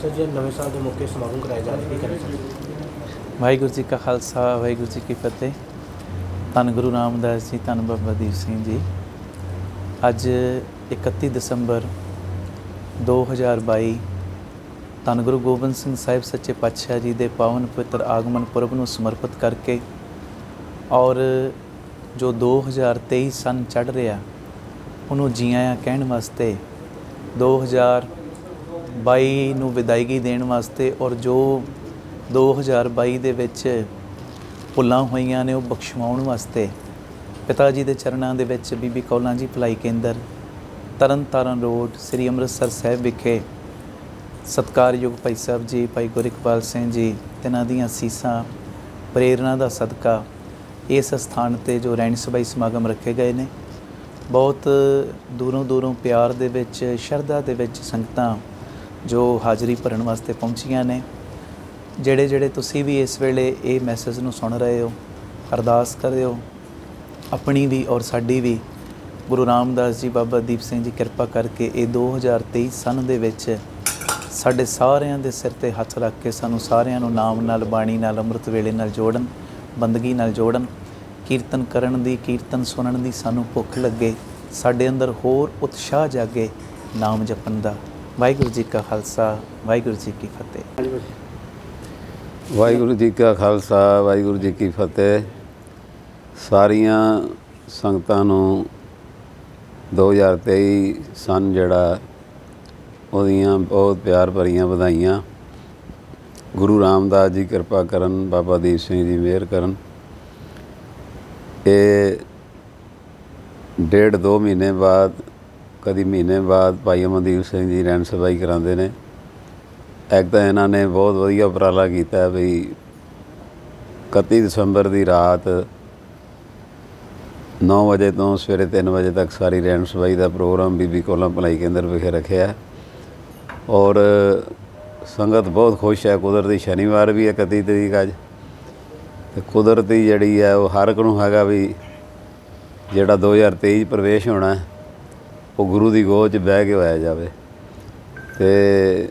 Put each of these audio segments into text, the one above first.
Sir ਜੀ ਨਵੇਂ ਸਾਲ ਦੇ ਮੌਕੇ ਸਮਾਗਮ ਕਰਾਏ ਜਾ ਰਹੇ ਕੀ ਕਰੇ ਸਰ ਵਾਹਿਗੁਰੂ ਜੀ ਕਾ ਖਾਲਸਾ, ਵਾਹਿਗੁਰੂ ਜੀ ਕੀ ਫਤਿਹ। ਧੰਨ ਗੁਰੂ ਰਾਮਦਾਸ ਜੀ, ਧੰਨ ਬਾਬਾ ਦੀਪ ਸਿੰਘ ਜੀ। ਅੱਜ 31 ਦਸੰਬਰ 2022 ਧੰਨ ਗੁਰੂ ਗੋਬਿੰਦ ਸਿੰਘ ਸਾਹਿਬ ਸੱਚੇ ਪਾਤਸ਼ਾਹ ਜੀ ਦੇ ਪਾਵਨ ਪਵਿੱਤਰ ਆਗਮਨ ਪੁਰਬ ਨੂੰ ਸਮਰਪਿਤ ਕਰਕੇ ਔਰ ਜੋ 2023 ਸਨ ਚੜ ਰਿਹਾ, ਉਹਨੂੰ ਜੀ ਆਇਆਂ ਕਹਿਣ ਵਾਸਤੇ 2022 ਨੂੰ ਵਿਦਾਇਗੀ ਦੇਣ ਵਾਸਤੇ ਔਰ ਜੋ 2022 ਦੇ ਵਿੱਚ ਭੁੱਲਾਂ ਹੋਈਆਂ ਨੇ ਉਹ ਬਖਸ਼ਵਾਉਣ ਵਾਸਤੇ ਪਿਤਾ ਜੀ ਦੇ ਚਰਨਾਂ ਦੇ ਵਿੱਚ ਬੀਬੀ ਕੌਲਾਂ ਜੀ ਭਲਾਈ ਕੇਂਦਰ ਤਰਨਤਾਰਨ ਰੋਡ, ਸ੍ਰੀ ਅੰਮ੍ਰਿਤਸਰ ਸਾਹਿਬ ਵਿਖੇ ਸਤਕਾਰਯੋਗ ਭਾਈ ਸਾਹਿਬ ਜੀ, ਭਾਈ ਗੁਰਿਕਪਾਲ ਸਿੰਘ ਜੀ, ਤਿਨਾਂ ਦੀਆਂ ਸੀਸਾਂ, ਪ੍ਰੇਰਣਾ ਦਾ ਸਦਕਾ ਇਸ ਸਥਾਨ ਤੇ ਜੋ ਰੈਣ ਸਭਾਈ ਸਮਾਗਮ ਰੱਖੇ ਗਏ ਨੇ। ਬਹੁਤ ਦੂਰੋਂ ਦੂਰੋਂ ਪਿਆਰ ਦੇ ਵਿੱਚ, ਸ਼ਰਧਾ ਦੇ ਵਿੱਚ ਸੰਗਤਾਂ ਜੋ ਹਾਜ਼ਰੀ ਭਰਨ ਵਾਸਤੇ ਪਹੁੰਚੀਆਂ ਨੇ, ਜਿਹੜੇ ਜਿਹੜੇ ਤੁਸੀਂ ਵੀ ਇਸ ਵੇਲੇ ਇਹ ਮੈਸੇਜ ਨੂੰ ਸੁਣ ਰਹੇ ਹੋ, ਅਰਦਾਸ ਕਰਿਓ ਆਪਣੀ ਵੀ ਔਰ ਸਾਡੀ ਵੀ, ਗੁਰੂ ਰਾਮਦਾਸ ਜੀ ਬਾਬਾ ਦੀਪ ਸਿੰਘ ਜੀ ਕਿਰਪਾ ਕਰਕੇ ਇਹ 2023 ਸਨ ਦੇ ਵਿੱਚ ਸਾਡੇ ਸਾਰਿਆਂ ਦੇ ਸਿਰ ਤੇ ਹੱਥ ਰੱਖ ਕੇ ਸਾਨੂੰ ਸਾਰਿਆਂ ਨੂੰ ਨਾਮ ਨਾਲ, ਬਾਣੀ ਨਾਲ, ਅੰਮ੍ਰਿਤ ਵੇਲੇ ਨਾਲ ਜੋੜਨ, ਬੰਦਗੀ ਨਾਲ ਜੋੜਨ, ਕੀਰਤਨ ਕਰਨ ਦੀ, ਕੀਰਤਨ ਸੁਣਨ ਦੀ ਸਾਨੂੰ ਭੁੱਖ ਲੱਗੇ, ਸਾਡੇ ਅੰਦਰ ਹੋਰ ਉਤਸ਼ਾਹ ਜਾਗੇ ਨਾਮ ਜਪਣ ਦਾ। ਵਾਹਿਗੁਰੂ ਜੀ ਕਾ ਖਾਲਸਾ, ਵਾਹਿਗੁਰੂ ਜੀ ਕੀ ਫਤਿਹ। ਵਾਹਿਗੁਰੂ ਜੀ ਕਾ ਖਾਲਸਾ, ਵਾਹਿਗੁਰੂ ਜੀ ਕੀ ਫਤਿਹ। ਸਾਰੀਆਂ ਸੰਗਤਾਂ ਨੂੰ 2023 ਸਨ ਜਿਹੜਾ ਉਹਦੀਆਂ ਬਹੁਤ ਪਿਆਰ ਭਰੀਆਂ ਵਧਾਈਆਂ। ਗੁਰੂ ਰਾਮਦਾਸ ਜੀ ਕਿਰਪਾ ਕਰਨ, ਬਾਬਾ ਦੀਪ ਸਿੰਘ ਜੀ ਮਿਹਰ ਕਰਨ। ਇਹ ਡੇਢ ਦੋ ਮਹੀਨੇ ਬਾਅਦ ਕਦੀ ਮਹੀਨੇ ਬਾਅਦ ਭਾਈ ਅਮਨਦੀਪ ਸਿੰਘ ਜੀ ਰਹਿਣ ਸਭਾਈ ਕਰਾਉਂਦੇ ਨੇ। ਇੱਕ ਤਾਂ ਇਹਨਾਂ ਨੇ ਬਹੁਤ ਵਧੀਆ ਉਪਰਾਲਾ ਕੀਤਾ ਹੈ ਵੀ 31 ਦਸੰਬਰ ਦੀ ਰਾਤ 9 ਵਜੇ ਤੋਂ ਸਵੇਰੇ 3 ਵਜੇ ਤੱਕ ਸਾਰੀ ਰਹਿਣ ਸਬਾਈ ਦਾ ਪ੍ਰੋਗਰਾਮ ਬੀਬੀ ਕੋਲਾਂ ਭਲਾਈ ਕੇਂਦਰ ਵਿਖੇ ਰੱਖਿਆ। ਔਰ ਸੰਗਤ ਬਹੁਤ ਖੁਸ਼ ਹੈ। ਕੁਦਰਤੀ ਸ਼ਨੀਵਾਰ ਵੀ ਹੈ 31 ਤਰੀਕ ਅੱਜ। ਤੇ ਕੁਦਰਤੀ ਜਿਹੜੀ ਹੈ ਉਹ ਹਰ ਇੱਕ ਨੂੰ ਹੈਗਾ ਵੀ ਜਿਹੜਾ 2023 ਪ੍ਰਵੇਸ਼ ਹੋਣਾ ਹੈ, ਉਹ ਗੁਰੂ ਦੀ ਗੋਦ 'ਚ ਬਹਿ ਕੇ ਹੋਇਆ ਜਾਵੇ। ਤੇ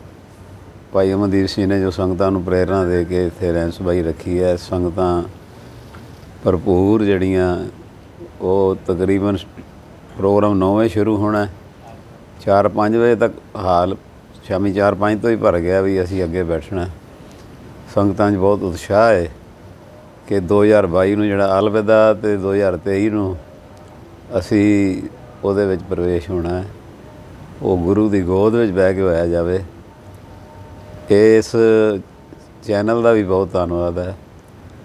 ਭਾਈ ਅਮਨਦੀਪ ਸਿੰਘ ਨੇ ਜੋ ਸੰਗਤਾਂ ਨੂੰ ਪ੍ਰੇਰਣਾ ਦੇ ਕੇ ਇੱਥੇ ਰਹਿਣ ਸਬਾਈ ਰੱਖੀ ਹੈ, ਸੰਗਤਾਂ ਭਰਪੂਰ ਜਿਹੜੀਆਂ, ਉਹ ਤਕਰੀਬਨ ਪ੍ਰੋਗਰਾਮ 9 ਵਜੇ ਸ਼ੁਰੂ ਹੋਣਾ 4-5 ਵਜੇ ਤੱਕ ਹਾਲ ਸ਼ਾਮੀ 4-5 ਤੋਂ ਹੀ ਭਰ ਗਿਆ ਵੀ ਅਸੀਂ ਅੱਗੇ ਬੈਠਣਾ ਸੰਗਤਾਂ 'ਚ ਬਹੁਤ ਉਤਸ਼ਾਹ ਹੈ ਕਿ 2022 ਨੂੰ ਜਿਹੜਾ ਅਲਵਿਦਾ ਤੇ 2023 ਨੂੰ ਅਸੀਂ ਉਹਦੇ ਵਿੱਚ ਪ੍ਰਵੇਸ਼ ਹੋਣਾ ਹੈ। ਉਹ ਗੁਰੂ ਦੀ ਗੋਦ ਵਿੱਚ ਬਹਿ ਕੇ ਹੋਇਆ ਜਾਵੇ। ਇਸ ਚੈਨਲ ਦਾ ਵੀ ਬਹੁਤ ਧੰਨਵਾਦ ਹੈ,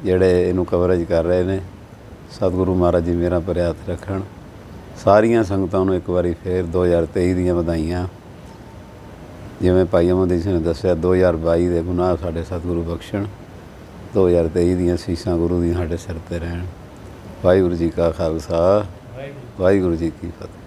ਜਿਹੜੇ ਇਹਨੂੰ ਕਵਰੇਜ ਕਰ ਰਹੇ ਨੇ। ਸਤਿਗੁਰੂ ਮਹਾਰਾਜ ਜੀ ਮੇਰਾ ਭਰਿਆ ਰੱਖਣ। ਸਾਰੀਆਂ ਸੰਗਤਾਂ ਨੂੰ ਇੱਕ ਵਾਰੀ ਫੇਰ 2023 ਦੀਆਂ ਵਧਾਈਆਂ। ਜਿਵੇਂ ਭਾਈ ਅਮਨਦੀਪ ਸਿੰਘ ਨੇ ਦੱਸਿਆ 2022 ਦੇ ਗੁਨਾਹ ਸਾਡੇ ਸਤਿਗੁਰੂ ਬਖਸ਼ਣ। 2023 ਦੀਆਂ ਸੀਸਾਂ ਗੁਰੂ ਦੀਆਂ ਸਾਡੇ ਸਿਰ ਤੇ ਰਹਿਣ। ਵਾਹਿਗੁਰੂ ਜੀ ਕਾ ਖਾਲਸਾ। ਵਾਹਿਗੁਰੂ ਜੀ ਕੀ ਫਤਿਹ।